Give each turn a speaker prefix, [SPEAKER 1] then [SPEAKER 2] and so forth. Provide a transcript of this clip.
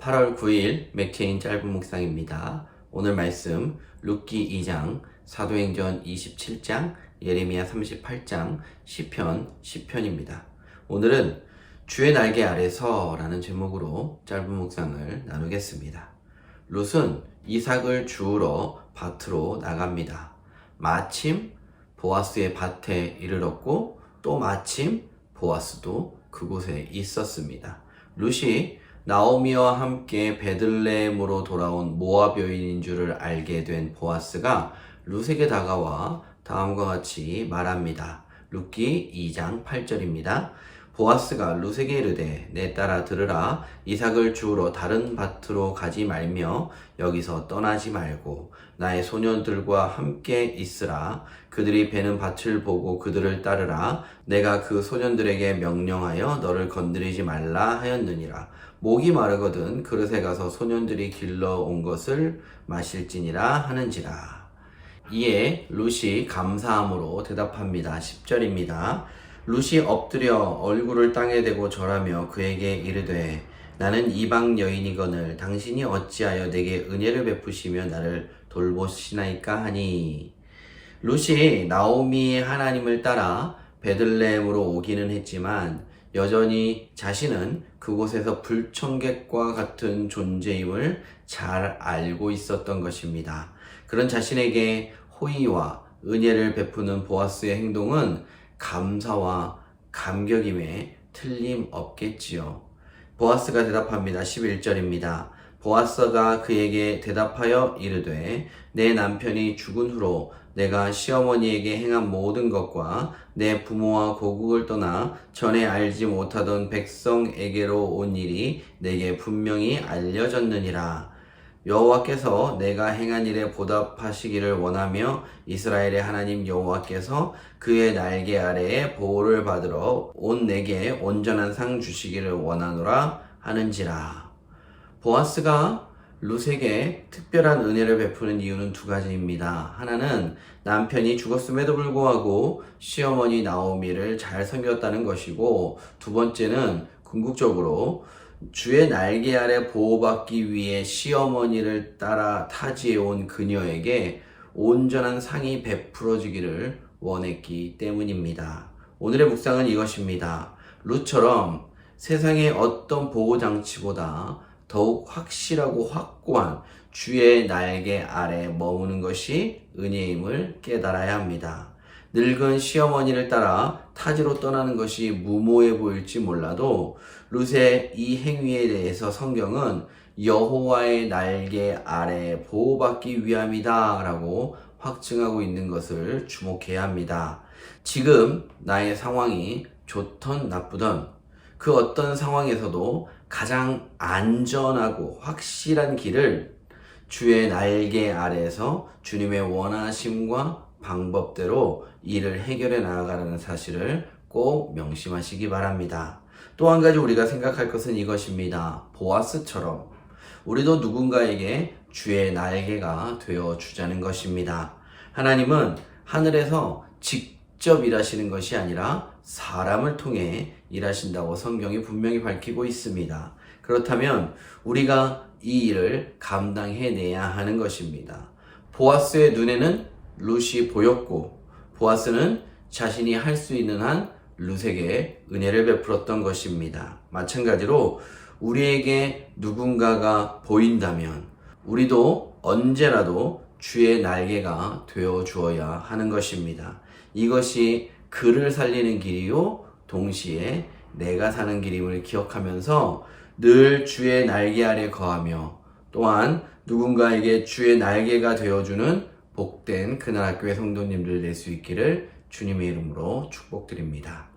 [SPEAKER 1] 8월 9일 맥체인 짧은 묵상입니다. 오늘 말씀 룻기 2장, 사도행전 27장, 예레미야 38장, 시편 10편입니다. 오늘은 주의 날개 아래서라는 제목으로 짧은 묵상을 나누겠습니다. 룻은 이삭을 주우러 밭으로 나갑니다. 마침 보아스의 밭에 이르렀고 또 마침 보아스도 그곳에 있었습니다. 룻이 나오미와 함께 베들레헴으로 돌아온 모압 여인인 줄을 알게 된 보아스가 룻에게 다가와 다음과 같이 말합니다. 룻기 2장 8절입니다. 보아스가 룻에게 이르되 내 딸아 들으라. 이삭을 주우러 다른 밭으로 가지 말며 여기서 떠나지 말고 나의 소년들과 함께 있으라. 그들이 베는 밭을 보고 그들을 따르라. 내가 그 소년들에게 명령하여 너를 건드리지 말라 하였느니라. 목이 마르거든 그릇에 가서 소년들이 길러 온 것을 마실지니라 하는지라. 이에 룻이 감사함으로 대답합니다. 10절입니다. 룻이 엎드려 얼굴을 땅에 대고 절하며 그에게 이르되 나는 이방 여인이거늘 당신이 어찌하여 내게 은혜를 베푸시며 나를 돌보시나이까 하니 룻이 나오미의 하나님을 따라 베들레헴으로 오기는 했지만 여전히 자신은 그곳에서 불청객과 같은 존재임을 잘 알고 있었던 것입니다. 그런 자신에게 호의와 은혜를 베푸는 보아스의 행동은 감사와 감격임에 틀림없겠지요. 보아스가 대답합니다. 11절입니다. 보아스가 그에게 대답하여 이르되 내 남편이 죽은 후로 내가 시어머니에게 행한 모든 것과 내 부모와 고국을 떠나 전에 알지 못하던 백성에게로 온 일이 내게 분명히 알려졌느니라. 여호와께서 내가 행한 일에 보답하시기를 원하며 이스라엘의 하나님 여호와께서 그의 날개 아래에 보호를 받으러 온 내게 온전한 상 주시기를 원하노라 하는지라. 보아스가 룻에게 특별한 은혜를 베푸는 이유는 두 가지입니다. 하나는 남편이 죽었음에도 불구하고 시어머니 나오미를 잘 섬겼다는 것이고 두 번째는 궁극적으로 주의 날개 아래 보호받기 위해 시어머니를 따라 타지해 온 그녀에게 온전한 상이 베풀어지기를 원했기 때문입니다. 오늘의 묵상은 이것입니다. 룻처럼 세상의 어떤 보호장치보다 더욱 확실하고 확고한 주의 날개 아래 머무는 것이 은혜임을 깨달아야 합니다. 늙은 시어머니를 따라 타지로 떠나는 것이 무모해 보일지 몰라도 룻의 이 행위에 대해서 성경은 여호와의 날개 아래 보호받기 위함이다 라고 확증하고 있는 것을 주목해야 합니다. 지금 나의 상황이 좋던 나쁘던 그 어떤 상황에서도 가장 안전하고 확실한 길을 주의 날개 아래에서 주님의 원하심과 방법대로 일을 해결해 나아가라는 사실을 꼭 명심하시기 바랍니다. 또 한 가지 우리가 생각할 것은 이것입니다. 보아스처럼 우리도 누군가에게 주의 날개가 되어 주자는 것입니다. 하나님은 하늘에서 직접 일하시는 것이 아니라 사람을 통해 일하신다고 성경이 분명히 밝히고 있습니다. 그렇다면 우리가 이 일을 감당해내야 하는 것입니다. 보아스의 눈에는 룻이 보였고 보아스는 자신이 할 수 있는 한 룻에게 은혜를 베풀었던 것입니다. 마찬가지로 우리에게 누군가가 보인다면 우리도 언제라도 주의 날개가 되어 주어야 하는 것입니다. 이것이 그를 살리는 길이요 동시에 내가 사는 길임을 기억하면서 늘 주의 날개 아래 거하며 또한 누군가에게 주의 날개가 되어주는 복된 그날 학교의 성도님들 될 수 있기를 주님의 이름으로 축복드립니다.